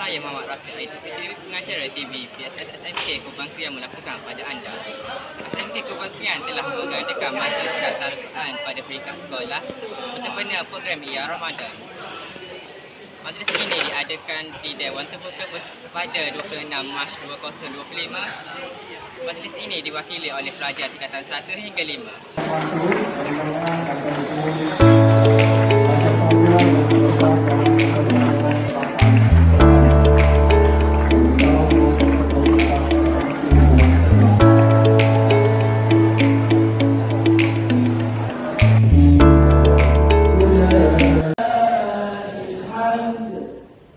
saya Muhammad Rafiq ITP pengacara TV PSS SMK Kebangkian yang melakukan pada anda. SMK Kebangkian telah mengadakan majlis kataan pada peringkat sekolah bersempena program IA Ramadan. Majlis ini diadakan di Dewan Terbuka pada 26 Mac 2025. Majlis ini diwakili oleh pelajar tingkatan 1 hingga 5. Terima kasih.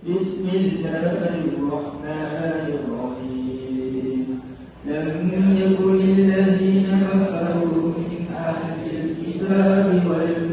بسم الله الرحمن الرحيم. لم يكن الذين كفروا من أهل الكتاب والمشركين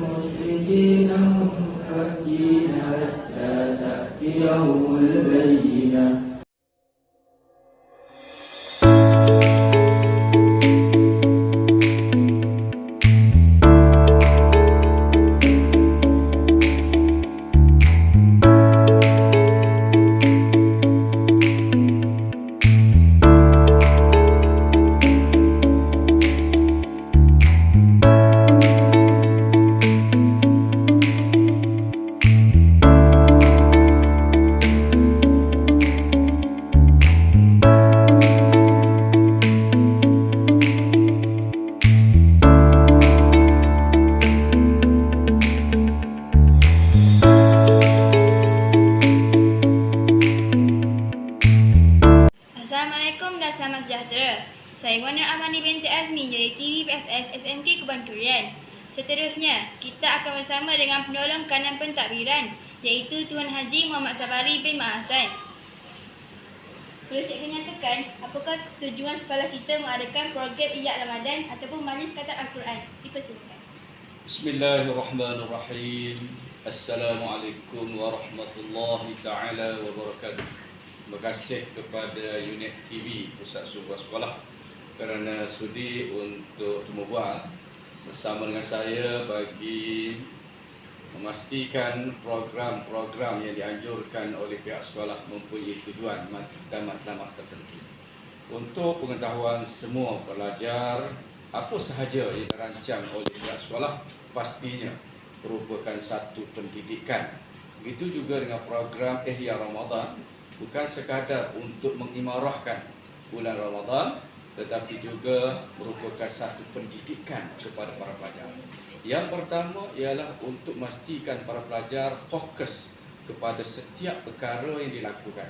Assalamualaikum dan selamat sejahtera. Saya Warner Amani binti Azmi dari TV PSS SMK Kuban Durian. Seterusnya, kita akan bersama dengan penolong kanan pentadbiran iaitu Tuan Haji Muhammad Sabari bin Mak Hassan. Boleh cikgu nyatakan apakah tujuan sekolah kita mengadakan program Iyad Ramadan ataupun Majlis Kata Al-Quran? Dipersilakan. Bismillahirrahmanirrahim. Assalamualaikum warahmatullahi taala wabarakatuh. Terima kasih kepada unit TV Pusat Sebuah Sekolah kerana sudi untuk temubual bersama dengan saya bagi memastikan program-program yang dianjurkan oleh pihak sekolah mempunyai tujuan dan matlamat tertentu. Untuk pengetahuan semua pelajar, apa sahaja yang dirancang oleh pihak sekolah pastinya merupakan satu pendidikan. Begitu juga dengan program Ihya Ramadan, bukan sekadar untuk mengimarahkan bulan Ramadan, tetapi juga merupakan satu pendidikan kepada para pelajar. Yang pertama ialah untuk memastikan para pelajar fokus kepada setiap perkara yang dilakukan.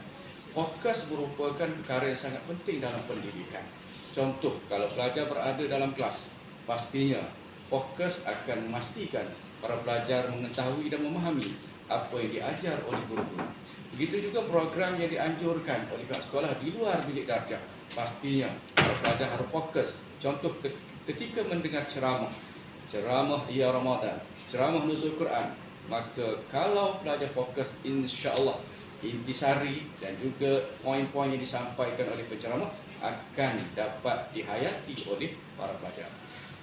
Fokus merupakan perkara yang sangat penting dalam pendidikan. Contoh, kalau pelajar berada dalam kelas, pastinya fokus akan memastikan para pelajar mengetahui dan memahami apa yang diajar oleh guru-guru. Begitu juga program yang dianjurkan oleh pihak sekolah di luar bilik darjah. Pastinya para pelajar harus fokus. Contoh ketika mendengar ceramah, ceramah ia Ramadan, ceramah nuzul Quran, maka kalau pelajar fokus insya-Allah intisari dan juga poin-poin yang disampaikan oleh penceramah akan dapat dihayati oleh para pelajar.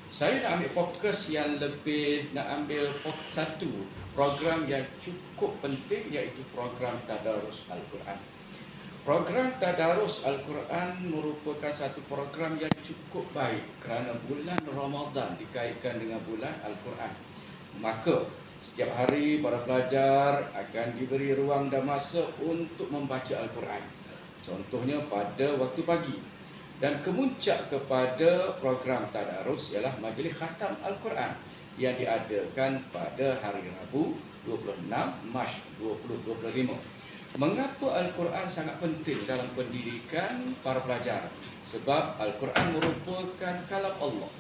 Saya nak ambil fokus yang lebih nak ambil fokus satu program yang cukup penting iaitu program Tadarus Al-Quran. Program Tadarus Al-Quran merupakan satu program yang cukup baik kerana bulan Ramadan dikaitkan dengan bulan Al-Quran. Maka setiap hari para pelajar akan diberi ruang dan masa untuk membaca Al-Quran. Contohnya pada waktu pagi. Dan kemuncak kepada program Tadarus ialah majlis khatam Al-Quran yang diadakan pada hari Rabu 26 Mac 2025. Mengapa Al-Quran sangat penting dalam pendidikan para pelajar? Sebab Al-Quran merupakan kalam Allah.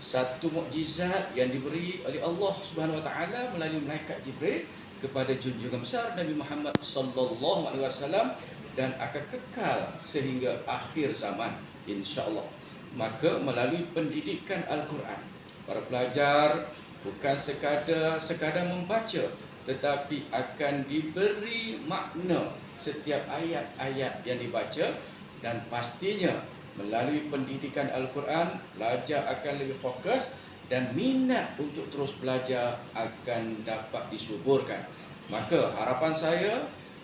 Satu mukjizat yang diberi oleh Allah Subhanahu Wa Taala melalui malaikat Jibril kepada junjungan besar Nabi Muhammad sallallahu alaihi wasallam dan akan kekal sehingga akhir zaman insya-Allah. Maka melalui pendidikan Al-Quran para pelajar bukan sekadar sekadar membaca tetapi akan diberi makna setiap ayat-ayat yang dibaca dan pastinya melalui pendidikan Al-Quran pelajar akan lebih fokus dan minat untuk terus belajar akan dapat disuburkan. Maka harapan saya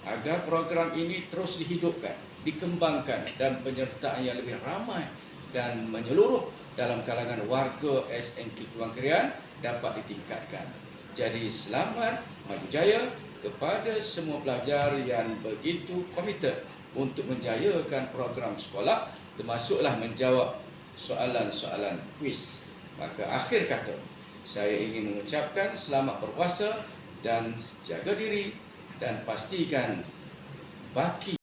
agar program ini terus dihidupkan, dikembangkan dan penyertaan yang lebih ramai dan menyeluruh dalam kalangan warga SMK Kubang Kerian dapat ditingkatkan. Jadi selamat maju jaya kepada semua pelajar yang begitu komited untuk menjayakan program sekolah termasuklah menjawab soalan-soalan kuis. Maka akhir kata, saya ingin mengucapkan selamat berpuasa dan jaga diri dan pastikan baki